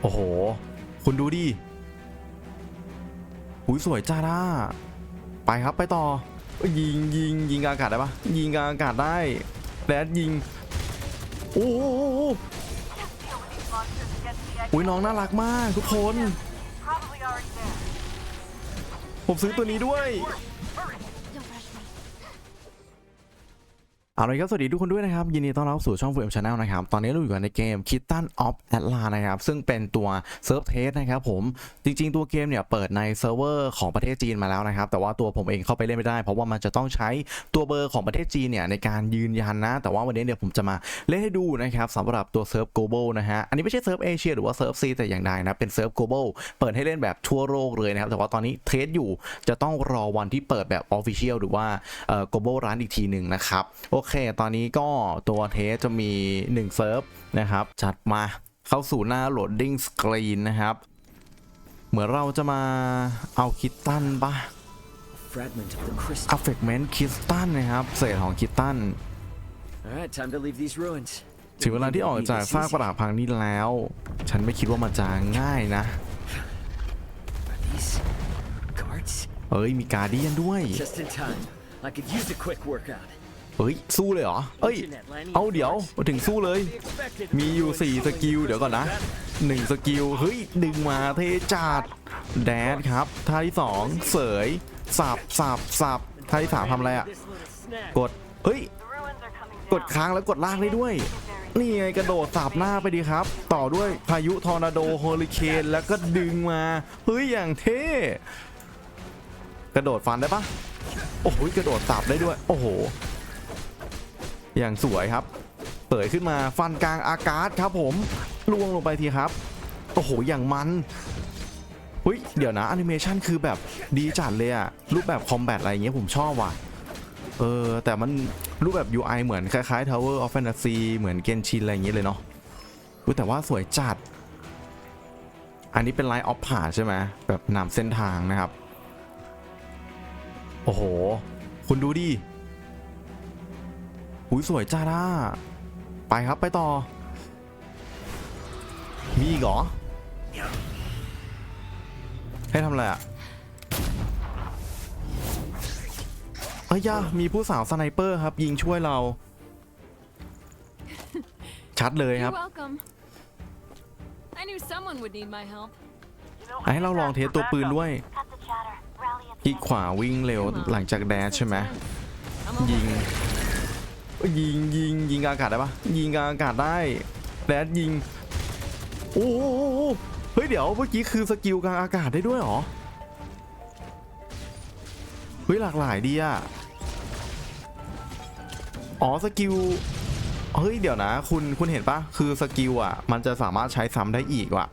โอ้โห คุณดูดิหุยสวยจ้าด้าไปครับไปต่อ ยิงยิงยิงกลางอากาศได้ปะยิงกลางอากาศได้แดดยิง โอ้โหอุ้ยน้องน่ารักมากทุกคน ผมซื้อตัวนี้ด้วย เอาละครับสวัสดีทุกคนด้วยนะครับ ยินดีต้อนรับสู่ช่องฟูเอ็มชาแนลนะครับ ตอนนี้เราอยู่กันในเกม Kitten of Atlas นะครับ ซึ่งเป็นตัวเซิร์ฟเทสนะครับผม จริงๆ ตัวเกมเนี่ยเปิดในเซิร์ฟเวอร์ของประเทศจีนมาแล้วนะครับ แต่ว่าตัวผมเองเข้าไปเล่นไม่ได้ เพราะว่ามันจะต้องใช้ตัวเบอร์ของประเทศจีนเนี่ยในการยืนยันนะ แต่ว่าวันนี้เดี๋ยวผมจะมาเล่นให้ดูนะครับสำหรับตัวเซิร์ฟ global นะฮะ อันนี้ไม่ใช่เซิร์ฟเอเชียหรือว่าเซิร์ฟซีแต่อย่างใดนะ เป็นเซิร์ฟ global เปิดให้เล่นแบบทั่วโลกเลยนะครับ แต่ว่าตอนนี้เทสอยู่จะต้องรอวันที่เปิดแบบ official หรือว่าเอ่อ global ร้านอีกทีหนึ่งนะครับโอเคตอนนี้ก็ตัวเทสจะมี 1 เซิร์ฟนะครับ จัดมาเข้าสู่หน้า loading screen นะครับ เหมือนเราจะมาเอาคิตตันปะ Fragment of the crystal. affectment คิตตันนะครับ เศษของคิตตัน All right, time to leave these ruins. ถึงเวลาที่ออกจากซากปรักพังนี้แล้ว ฉันไม่คิดว่ามันจะง่ายนะ Are these guards? เอ้ยมีการเดียนด้วย Just in time. I could use a quick workout. เฮ้ยสู้เลยเหรอเอ้ย เอาเดี๋ยวมาถึงสู้เลย มีอยู่ 4 สกิลเดี๋ยวก่อนนะ 1 สกิลเฮ้ยดึงมาเทจัดแดดครับท่าที่ 2 เสยสับสับสับท่าที่3ทำอะไรอะ กดเฮ้ยกดค้างแล้วกดลากได้ด้วย นี่ไงกระโดดสับหน้าไปดีครับ ต่อด้วยพายุทอร์นาโดโฮลิเคนแล้วก็ดึงมา เฮ้ย อย่างเท่ กระโดดฟันได้ปะโอ้โหกระโดดสับได้ด้วย โอ้โห อย่างสวยครับ เปิดขึ้นมาฟันกลางอากาศครับผมล่วงลงไปทีครับ โอ้โห อย่างมันเฮ้ย เดี๋ยวนะแอนิเมชันคือแบบดีจัดเลยอะรูปแบบคอมแบทอะไรอย่างเงี้ยผมชอบว่ะ เออ แต่มันรูปแบบ UI เหมือนคล้ายๆ Tower of Fantasy เหมือนเกนชินอะไรอย่างเงี้ยเลยเนาะอุ๊ยแต่ว่าสวยจัด อันนี้เป็นไลน์ออฟผ่าใช่ไหมแบบนำเส้นทางนะครับ โอ้โห คุณดูดิ หุยสวยจ้าด้าไปครับไปต่อ มีอีกเหรอ ให้ทำอะไรอะเอ้ยยามีผู้สาวสไนเปอร์ครับ ยิงช่วยเรา ชัดเลยค You're รับ welcome. I knew someone would need my help. You know, ให้เราลองเทสตัวปืนด้วย cut the chatter. Rally at คลิกขวาวิ่งเร็วหลังจากแดชใช่ไหม I'm ยิง over. เอ้ ยิงยิงยิงกลางอากาศได้ปะยิงกลางอากาศได้แดดยิงโอ้โหเฮ้ยเดี๋ยวเมื่อกี้คือสกิลกลางอากาศได้ด้วยเหรอเฮ้ยหลากหลายดีอะอ๋อสกิลเฮ้ยเดี๋ยวนะ คุณคุณเห็นปะคือสกิลอะ มันจะสามารถใช้ซ้ำได้อีกว่ะ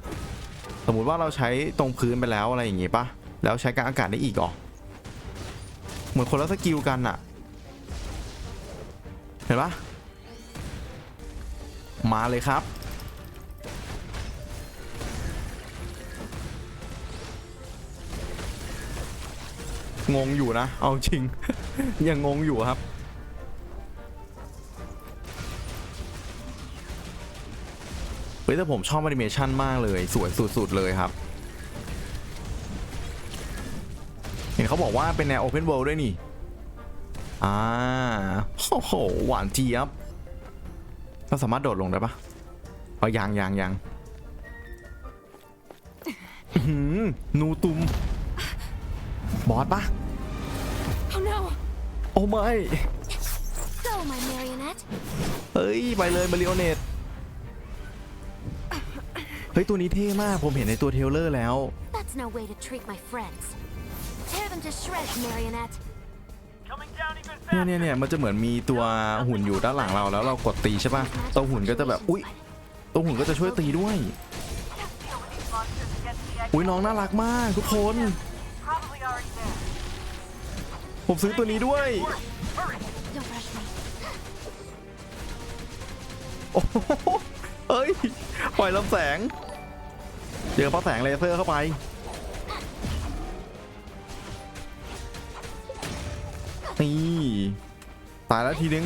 สมมุติว่าเราใช้ตรงพื้นไปแล้วอะไรอย่างงี้ปะแล้วใช้กลางอากาศได้อีกเหรอเหมือนคนละสกิลกันอะ เห็นปะมาเลยครับ งงอยู่นะ เอาจริง ยังงงอยู่ครับ เฮ้ยแต่ผมชอบแอนิเมชันมากเลย สวยสุด ๆ เลยครับ เห็นเขาบอกว่าเป็นแนว Open World ด้วยนี่ อ่าโอ้โหหวานเจี๊ยบเราสามารถโดดลงได้ปะเอายังยังยังอื้อหือนูตุม บอสปะ Oh no! โอ้ไม่ Go, my marionette. เฮ้ย ไปเลยมาริโอเนตเฮ้ย ตัวนี้เท่มาก ผมเห็นในตัวเทรลเลอร์แล้ว That's no way to treat my friends. Tear them to shreds, marionette. Coming down even เนี่ย faster. เนี่ยเนี่ยมันจะเหมือนมีตัวหุ่นอยู่ด้านหลังเราแล้วเรากดตีใช่ปะตัวหุ่นก็จะแบบอุ้ยตัวหุ่นก็จะช่วยตีด้วย Deal with these monsters against the egg. อุ้ยน้องน่ารักมากทุกคน Probably already there. ผมซื้อตัวนี้ด้วย Don't rush me. โอ้โหเอ้ยปล่อยลำแสงเจอพระแสงเลเซอร์เข้าไป นี่ตายแล้วทีนึง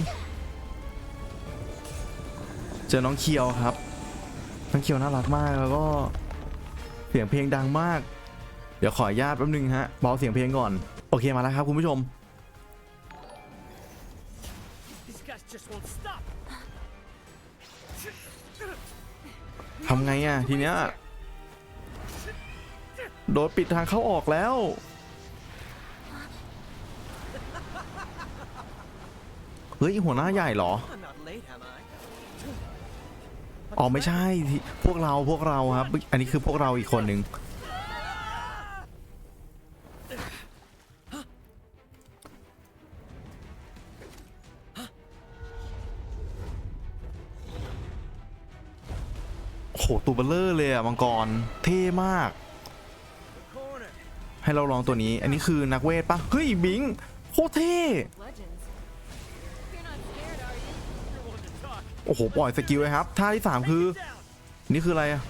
เจอน้องเคียวครับ น้องเคียวน่ารักมากแล้วก็เสียงเพลงดังมาก เดี๋ยวขออนุญาตแป๊บนึงฮะเบาเสียงเพลงก่อน โอเคมาแล้วครับคุณผู้ชม ทำไงอะ ทีเนี้ย โดนปิดทางเข้าออกแล้ว เฮ้ยหัวหน้าใหญ่เหรออ๋อไม่ใช่พวกเราพวกเราครับ อันนี้คือพวกเราอีกคนหนึ่งโหตัวเบลเลอร์เลยอะมังกร เท่มาก ให้เราลองตัวนี้ อันนี้คือนักเวทปะเฮ้ยบิงโคตรเท่ โอ้โห ปล่อยสกิลเลยครับ ท่าที่ 3 คือ นี่คืออะไรอะ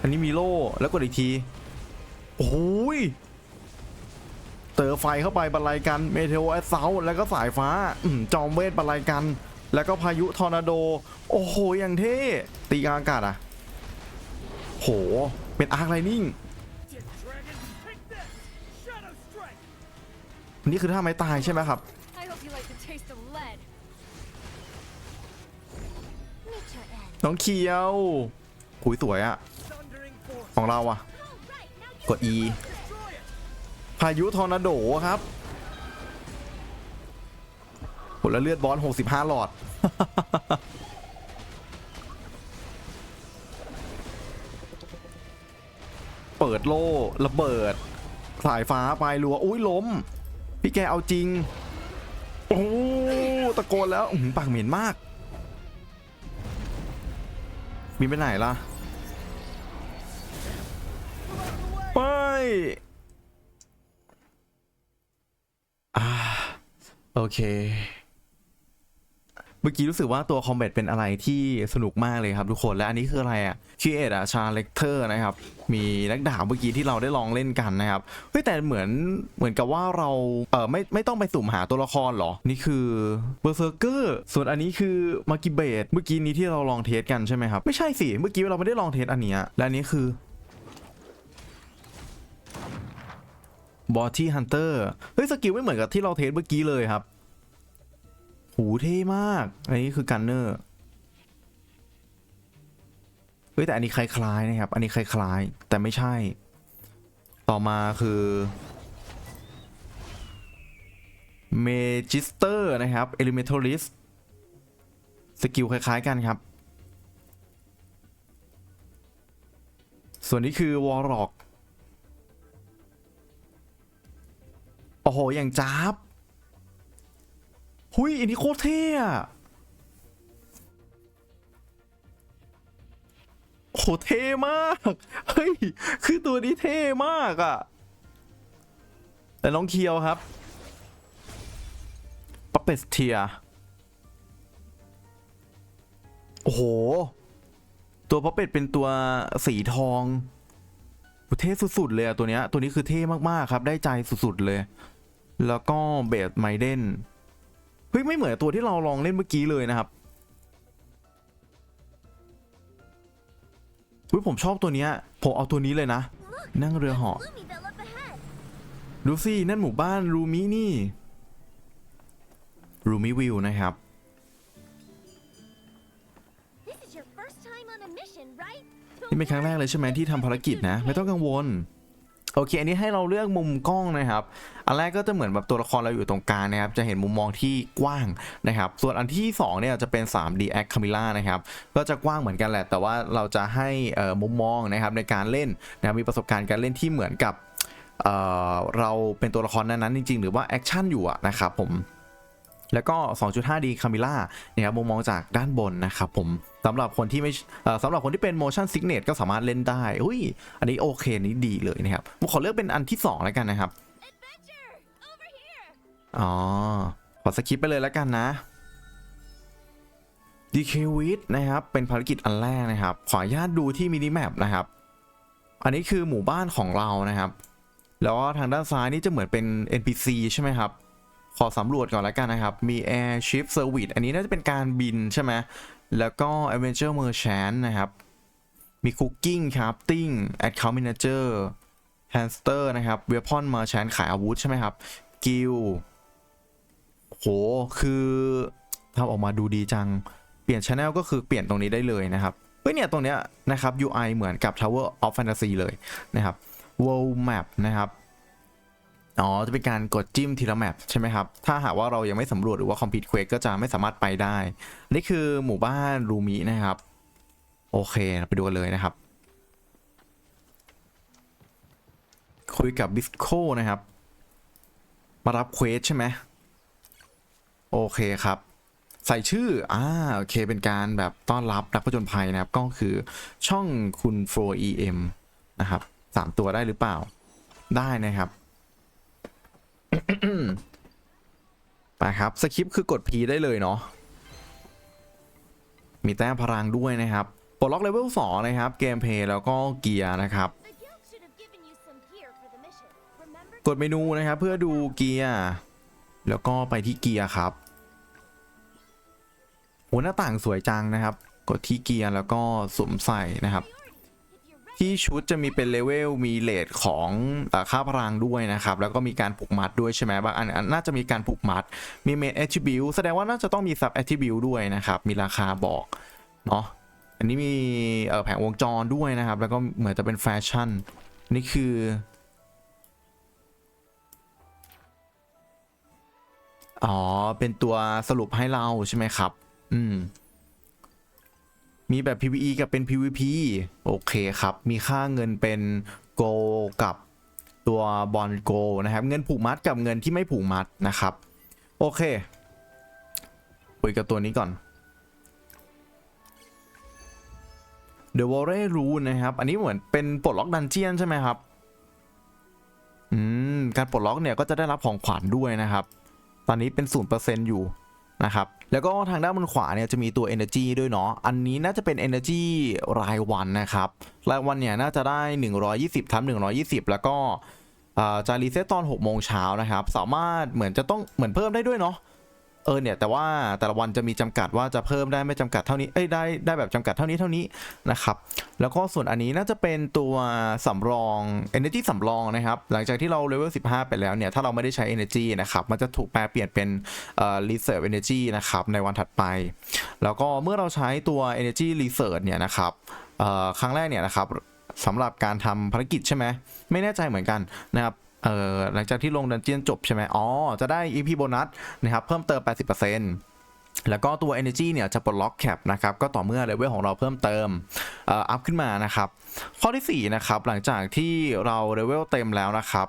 อันนี้มีโล่ แล้วกดอีกที โอ้ย เตอไฟเข้าไปบรรลัยกัน เมเทโอแอสเซาแล้วก็สายฟ้าอืจอมเวทบรรลัยกัน แล้วก็พายุทอร์นาโด โอ้โห อย่างเท่ ตีกลางอากาศอะ โห เป็นอาร์คไลนิ่ง นี่คือท่าไม้ตายใช่ไหมครับ I hope you like the taste of lead. น้องเคียวหุยสวยอะของเราอะกด E พายุทอร์นาโดครับผลเลือดบอล65 หลอด เปิดโล่ระเบิด สายฟ้าไปรัว อุ้ยล้ม พี่แกเอาจริง โอ้ตะโกนแล้วหือปากเหม็นมาก มีไปไหนล่ะไปอ่าโอเค เมื่อกี้รู้สึกว่าตัวคอมแบทเป็นอะไรที่สนุกมากเลยครับทุกคนและอันนี้คืออะไรอะคีเอทอะชาเลกเตอร์นะครับมีนักดาบเมื่อกี้ที่เราได้ลองเล่นกันนะครับเฮ้ยแต่เหมือนเหมือนกับว่าเราเออไม่ไม่ต้องไปสุ่มหาตัวละครเหรอ นี่คือเบอร์เซอร์เกอร์ส่วนอันนี้คือมากิเบตเมื่อกี้นี้ที่เราลองเทสกันใช่ไหมครับไม่ใช่สิเมื่อกี้เราไม่ได้ลองเทสอันนี้และอันนี้คือบอที่ฮันเตอร์เฮ้ยสกิลไม่เหมือนกับที่เราเทสเมื่อกี้เลยครับ หูเท่มาก อันนี้คือกันเนอร์ เฮ้ยแต่อันนี้คล้ายๆนะครับ อันนี้คล้ายๆแต่ไม่ใช่ ต่อมาคือเมจิสเตอร์นะครับเอลิเมทัลิสสกิลคล้ายๆกันครับ ส่วนนี้คือวอร์ร็อกโอ้โห อย่างจ้าบ หุยอันนี้โคตรเท่อะโหเท่มาก เฮ้ย คือตัวนี้เท่มากอะแต่น้องเคียวครับปัปเปสเทีย โอ้โห ตัวปัปเป็ดเป็นตัวสีทองเท่สุดๆเลยอะตัวเนี้ย ตัวนี้คือเท่มากๆครับ ได้ใจสุดๆเลย แล้วก็เบสไมเดน ฮ้ยไม่เหมือนตัวที่เราลองเล่นเมื่อกี้เลยนะครับเฮ้ยผมชอบตัวเนี้ยผมเอาตัวนี้เลยนะ นั่งเรือเหาะ Gloomy Bell up ahead. ดูสินั่นหมู่บ้านรูมินี่รูมิวิวนะครับ This is your first time on a mission, right? นี่เป็นครั้งแรกเลยใช่ไหมที่ทำภารกิจนะ ไม่ต้องกังวล โอเค อันนี้ให้เราเลือกมุมกล้องนะครับ อันแรกก็จะเหมือนแบบตัวละครเราอยู่ตรงกลางนะครับ จะเห็นมุมมองที่กว้างนะครับ ส่วนอันที่2เนี่ยจะเป็น 3D Act Camera นะครับ ก็จะกว้างเหมือนกันแหละ แต่ว่าเราจะให้มุมมองนะครับในการเล่นนะครับมีประสบการณ์การเล่นที่เหมือนกับเเราเป็นตัวละครนั้นๆจริง ๆ หรือว่าแอคชั่นอยู่ะนะครับผม แล้วก็ 2.5D Camera นะครับมุมมองจากด้านบนนะครับผมสำหรับคนที่ไม่เอ่อสำหรับคนที่เป็น motion sickness ก็สามารถเล่นได้อุ้ยอันนี้โอเคนี่ดีเลยนะครับผมขอเลือกเป็นอันที่ 2 แล้วกันนะครับ Adventure! Over here! อ๋อขอสคิปไปเลยแล้วกันนะ DK w i t นะครับ เป็นภารกิจอันแรกนะครับ ขออนุญาตดูที่มินิแมปนะครับ อันนี้คือหมู่บ้านของเรานะครับ แล้วก็ทางด้านซ้ายนี่จะเหมือนเป็น NPC ใช่ไหมครับ ขอสำรวจก่อนแล้วกันนะครับ มี Airship Service อันนี้น่าจะเป็นการบินใช่ไหม แล้วก็ Adventure Merchant นะครับ มี Cooking Crafting Account Manager Hamster นะครับ Weapon Merchant ขายอาวุธใช่ไหมครับ Guild โห คือทำออกมาดูดีจัง เปลี่ยน Channel ก็คือเปลี่ยนตรงนี้ได้เลยนะครับเฮ้ยเนี่ยตรงเนี้ยนะครับ UI เหมือนกับ Tower of Fantasy เลยนะครับ World Map นะครับ อ๋อ จะเป็นการกดจิ้มทีละแมปใช่ไหมครับ ถ้าหากว่าเรายังไม่สำรวจหรือว่า Complete Quest ก็จะไม่สามารถไปได้ นี่คือหมู่บ้านรูมินะครับ โอเคไปดูกันเลยนะครับ คุยกับบิสโคนะครับ มารับเควสใช่ไหมโอเคครับ ใส่ชื่อ อ่า โอเค เป็นการแบบต้อนรับนักผจญภัยนะครับ ก็คือช่องคุณโฟร์ EM นะครับสามตัวได้หรือเปล่า ได้นะครับ ไปครับสคริปต์คือกด P ได้เลยเนาะมีแต้มพลังด้วยนะครับปลดล็อกเลเวล2นะครับ เกมเพลย์แล้วก็เกียร์นะครับ The guild should have given you some gear for the mission. Remember กดเมนูนะครับ เพื่อดูเกียร์แล้วก็ไปที่เกียร์ครับโหหน้าต่างสวยจังนะครับ กดที่เกียร์แล้วก็สวมใส่นะครับ ที่ชุดจะมีเป็นเลเวลมีเลทของอค่าพลังด้วยนะครับ แล้วก็มีการผูกมัดด้วยใช่ไหมบางอันน่าจะมีการผูกมัด มีเมนแอ t ท i บิวแสดงว่าน่าจะต้องมีซับแอ t ท i บิวด้วยนะครับ มีราคาบอกเนาะอันนี้มีแผงวงจรด้วยนะครับ แล้วก็เหมือนจะเป็นแฟชั่น นี่คืออ๋อ เป็นตัวสรุปให้เราใช่ไหมครับ อืม มีแบบ PVE กับเป็น PVP โอเคครับ มีค่าเงินเป็น Go กับตัวบอลโกนะครับ เงินผูกมัดกับเงินที่ไม่ผูกมัดนะครับ โอเคคุยกับตัวนี้ก่อน The w a r r y Rule นะครับ อันนี้เหมือนเป็นปลดล็อกดันเจียนใช่ไหมครับ อืม การปลดล็อกเนี่ยก็จะได้รับของขวัญด้วยนะครับ ตอนนี้เป็น0%อยู่ นะครับแล้วก็ทางด้านบนขวาเนี่ยจะมีตัว Energy ด้วยเนาะ อันนี้น่าจะเป็น Energy รายวันนะครับ รายวันเนี่ยน่าจะได้ 120ทับ120 แล้วก็จะรีเซ็ตตอน6โมงเช้านะครับ สามารถเหมือนจะต้องเหมือนเพิ่มได้ด้วยเนาะ เออเนี่ยแต่ว่าแต่ละวันจะมีจำกัดว่าจะเพิ่มได้ไม่จำกัดเท่านี้เอ้ยได้ได้แบบจำกัดเท่านี้เท่านี้นะครับแล้วก็ส่วนอันนี้น่าจะเป็นตัวสำรอง energy สำรองนะครับหลังจากที่เราเลเวล15 ไปแล้วเนี่ยถ้าเราไม่ได้ใช้ energy นะครับมันจะถูกแปลเปลี่ยนเป็นเอ่อ reserve energy นะครับในวันถัดไป แล้วก็เมื่อเราใช้ตัว energy reserve เนี่ยนะครับเอ่อครั้งแรกเนี่ยนะครับสำหรับการทำภารกิจใช่ไหมไม่แน่ใจเหมือนกันนะครับ เอ่อหลังจากที่ลงดันเจียนจบใช่ไหมอ๋อ จะได้ EP โบนัสนะครับเพิ่มเติม 80%แล้วก็ตัว Energy เนี่ยจะปลดล็อกแคปนะครับก็ต่อเมื่อเลเวลของเราเพิ่มเติมเอ่ออัพขึ้นมานะครับ ข้อที่ 4 นะครับ หลังจากที่เราเลเวลเต็มแล้วนะครับ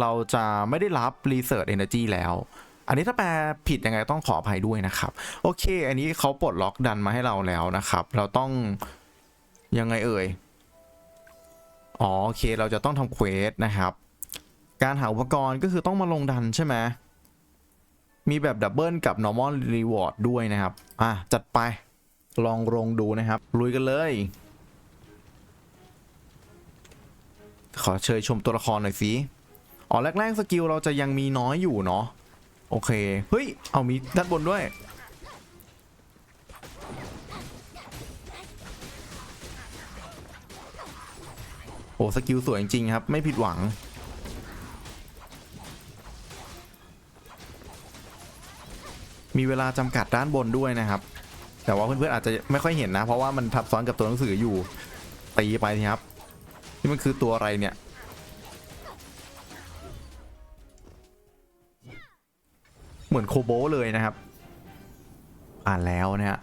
เราจะไม่ได้รับ Research Energy แล้วอันนี้ถ้าแปลผิดยังไงต้องขออภัยด้วยนะครับ โอเค อันนี้เขาปลดล็อกดันมาให้เราแล้วนะครับ เราต้องยังไงเอ่ยอ๋อโอเคเราจะต้องทำเควสนะครับ การหาอุปกรณ์ก็คือต้องมาลงดันใช่ไหมมีแบบดับเบิลกับ normal reward ด้วยนะครับ อะ จัดไป ลองลงดูนะครับ ลุยกันเลย ขอเชิญชมตัวละครหน่อยสิ อ๋อ แรก ๆ สกิลเราจะยังมีน้อยอยู่เนาะ โอเค เฮ้ย เอามีด้านบนด้วย โอ้ สกิลสวยจริง ๆ ครับ ไม่ผิดหวัง มีเวลาจำกัดด้านบนด้วยนะครับ แต่ว่าเพื่อนๆอาจจะไม่ค่อยเห็นนะ เพราะว่ามันทับซ้อนกับตัวหนังสืออยู่ตีไปสิครับ นี่มันคือตัวอะไรเนี่ยเหมือนโคโบเลยนะครับผ่านแล้วนะฮะ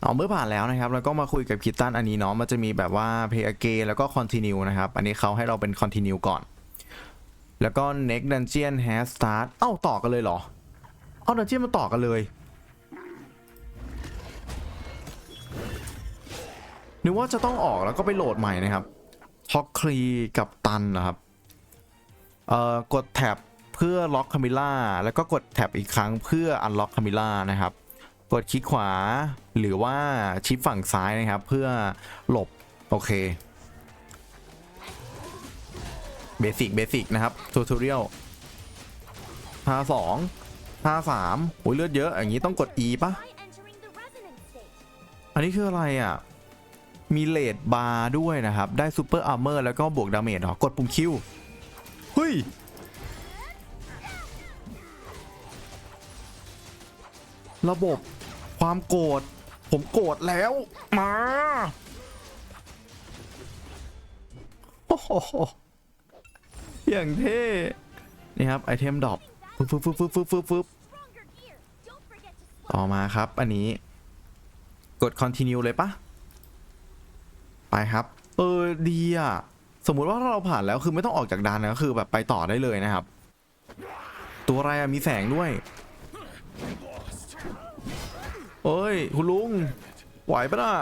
เอาเมื่อผ่านแล้วนะครับ แล้วก็มาคุยกับคิตตันอันนี้เนาะมันจะมีแบบว่า Play Again แล้วก็ Continue นะครับ อันนี้เขาให้เราเป็น Continue ก่อน แล้วก็ Next Dungeon has start เอ้าต่อกันเลยเหรอ เอาดันเจียนมาต่อกันเลย นึกว่าจะต้องออกแล้วก็ไปโหลดใหม่นะครับท็อกคลีกับตันนะครับ เอ่อกดแท็บเพื่อล็อกคามิล่าแล้วก็กดแท็บอีกครั้งเพื่ออันล็อกคามิล่านะครับ กดคลิกขวาหรือว่าชิปฝั่งซ้ายนะครับ เพื่อหลบ โอเคเบสิกเบสิกนะครับทูทอเรียลท่าสอง ท่าสามโอ้ยเลือดเยอะอย่างนี้ต้องกด E ปะอันนี้คืออะไรอะ มีเลดบาร์ด้วยนะครับ ได้ซูเปอร์อาร์เมอร์แล้วก็บวกดาเมจเหรอกดปุ่มคิวเฮ้ยระบบความโกรธผมโกรธแล้ว มาโอ้โหอย่างเท่นี่ครับ ไอเทมดรอปฟึบฟึบฟึบฟึบฟึบฟึบ ต่อมาครับ อันนี้กด continue เลยปะไปครับ เออดีอะสมมุติว่าถ้าเราผ่านแล้วคือไม่ต้องออกจากด่านนะก็คือแบบไปต่อได้เลยนะครับ ตัวอะไรอะมีแสงด้วยเอ้ยคุณลุงไหวปะน่ะ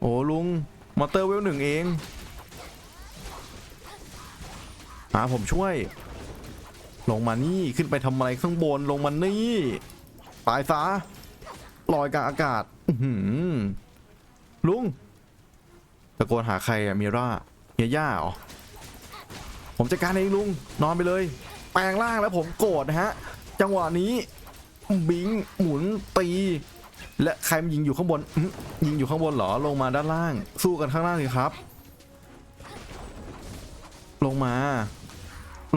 โอ้ลุงมอเตอร์เวลหนึ่งเองหาผมช่วย ลงมานี่ขึ้นไปทำอะไรข้างบนลงมานี่ตายซะลอยกลางอากาศลุงตะโกนหาใครอะมิร่าเฮียย่าเหรอผมจัดการเองลุง นอนไปเลย แปลงร่างแล้วผมโกรธนะฮะ จังหวะนี้ บิงหมุนตี และใครมันยิงอยู่ข้างบนยิงอยู่ข้างบนเหรอลงมาด้านล่าง สู้กันข้างล่างสิครับ ลงมา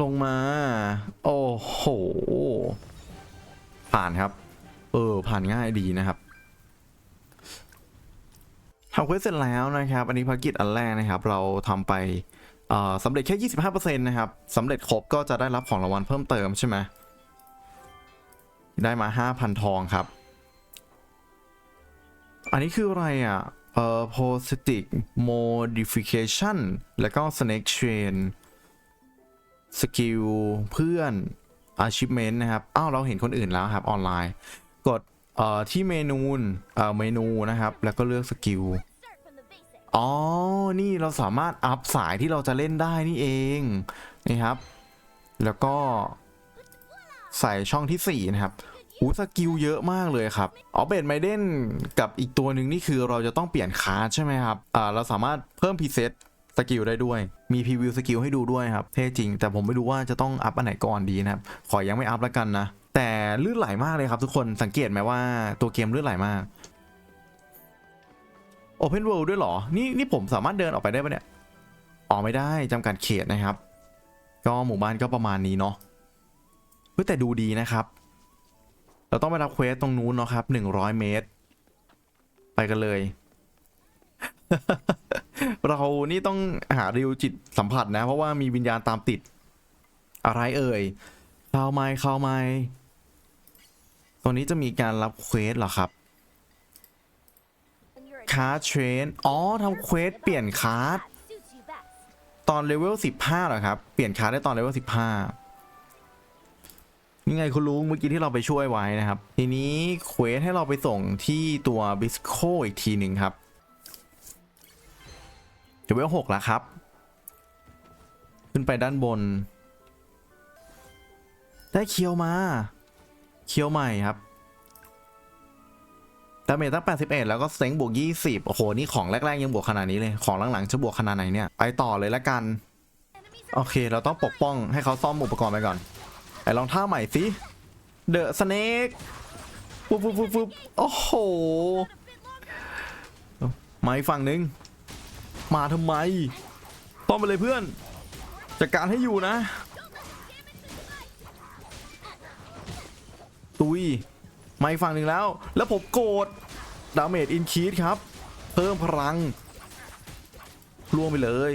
ลงมา โอ้โห ผ่านครับ เออ ผ่านง่ายดีนะครับทำเควสเสร็จแล้วนะครับ อันนี้ภารกิจอันแรกนะครับ เราทำไปเอ่อสำเร็จแค่ 25%นะครับสำเร็จครบก็จะได้รับของรางวัลเพิ่มเติมใช่ไหมได้มา 5,000 ทองครับ อันนี้คืออะไรอะ เอ่อ positive modification แล้วก็ snake chain สกิลเพื่อน achievement นะครับ อ้าวเราเห็นคนอื่นแล้วครับออนไลน์ กดเอ่อที่เมนูเอ่อเมนูนะครับ แล้วก็เลือกสกิล อ๋อ นี่เราสามารถอัพสายที่เราจะเล่นได้นี่เอง นี่ครับ แล้วก็ใส่ช่องที่ 4 นะครับหูสกิลเยอะมากเลยครับอ๋อเบนไมเดนกับอีกตัวหนึ่งนี่คือเราจะต้องเปลี่ยนคาร์ใช่ไหมครับ อ่า เราสามารถเพิ่มพรีเซต สกิลได้ด้วย มีพรีวิวสกิลให้ดูด้วยครับ เท่จริง แต่ผมไม่รู้ว่าจะต้องอัพอันไหนก่อนดีนะครับ ขอยังไม่อัพแล้วกันนะ แต่ลื่นไหลมากเลยครับทุกคน สังเกตไหมว่าตัวเกมลื่นไหลมาก Open World ด้วยเหรอ นี่นี่ผมสามารถเดินออกไปได้ปะเนี่ย ออกไม่ได้จำกัดเขตนะครับ ก็หมู่บ้านก็ประมาณนี้เนาะเฮ้ยแต่ดูดีนะครับ เราต้องไปรับเควสตรงนู้นเนาะครับ100เมตร ไปกันเลย เรานี่ต้องหาริวจิตสัมผัสนะ เพราะว่ามีวิญญาณตามติด อะไรเอ่ยเข้าไม้เข้าไม้ตรงนี้จะมีการรับเควสเหรอครับคาร์เทรนอ๋อทำเควสเปลี่ยนคาร์ดตอนเลเวล15เหรอครับ เปลี่ยนคาร์ดได้ตอนเลเวล15นี่ไงคุณลุงเมื่อกี้ที่เราไปช่วยไว้นะครับ ทีนี้เควสให้เราไปส่งที่ตัวบิสโคอีกทีหนึ่งครับ เลเวล6แล้วครับ ขึ้นไปด้านบน ได้เคียวมา เคียวใหม่ครับดาเมจตั้ง 81 แล้วก็เซ็งบวก 20 โอ้โห นี่ของแรก ๆ ยังบวกขนาดนี้เลย ของหลัง ๆ จะบวกขนาดไหนเนี่ย ไปต่อเลยละกัน โอเค เราต้องปกป้องให้เขาซ่อมอุปกรณ์ไปก่อน ไอ้ลองท่าใหม่สิ เดอะสเนกปุ๊บปุ๊บปุ๊บปุ๊บโอ้โห มาอีกฝั่งหนึ่ง มาทำไม ต้อมไปเลยเพื่อนจัดการให้อยู่นะ ตุยมาอีกฝั่งหนึ่งแล้ว แล้วผมโกรธดาเมจอินคีดครับ เพิ่มพลังล่วงไปเลย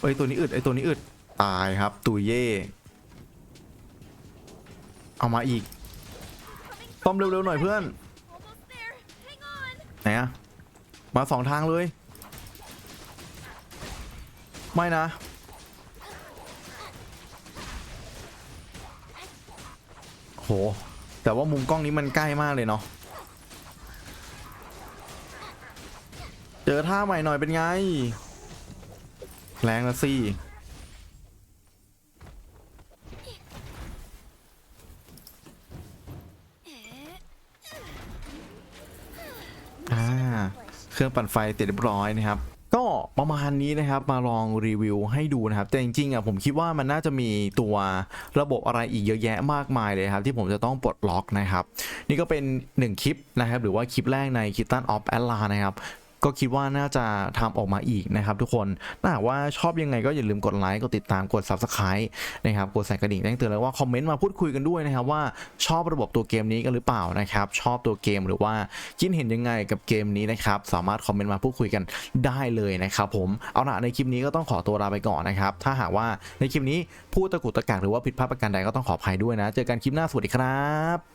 เอ้ยตัวนี้อึดไอตัวนี้อึดตายครับ ตุยเย่เอามาอีกต้อมเร็วๆหน่อยเพื่อนไหนอะมาสองทางเลย ไม่นะ โห แต่ว่ามุมกล้องนี้มันใกล้มากเลยเนาะ เจอท่าใหม่หน่อยเป็นไง แรงละสิอ่าเครื่องปั่นไฟเสร็จเรียบร้อยนะครับ ประมาณนี้นะครับมาลองรีวิวให้ดูนะครับ แต่จริงๆอะผมคิดว่ามันน่าจะมีตัวระบบอะไรอีกเยอะแยะมากมายเลยครับ ที่ผมจะต้องปลดล็อกนะครับ นี่ก็เป็น 1 คลิปนะครับ หรือว่าคลิปแรกใน k i t t a n of a l l a นะครับ ก็คิดว่าน่าจะทำออกมาอีกนะครับทุกคนถ้าหากว่าชอบยังไงก็อย่าลืมกดไลค์กดติดตามกด Subscribe นะครับกดใส่กระดิ่งแจ้งเตือนแล้วว่าคอมเมนต์มาพูดคุยกันด้วยนะครับว่าชอบระบบตัวเกมนี้กันหรือเปล่านะครับชอบตัวเกมหรือว่าคิดเห็นยังไงกับเกมนี้นะครับสามารถคอมเมนต์มาพูดคุยกันได้เลยนะครับผมเอาล่ะในคลิปนี้ก็ต้องขอตัวลาไปก่อนนะครับถ้าหากว่าในคลิปนี้พูดตะกุตะกักหรือว่าผิดพลาดประการใดก็ต้องขออภัยด้วยนะ เจอกันคลิปหน้าสวัสดีครับ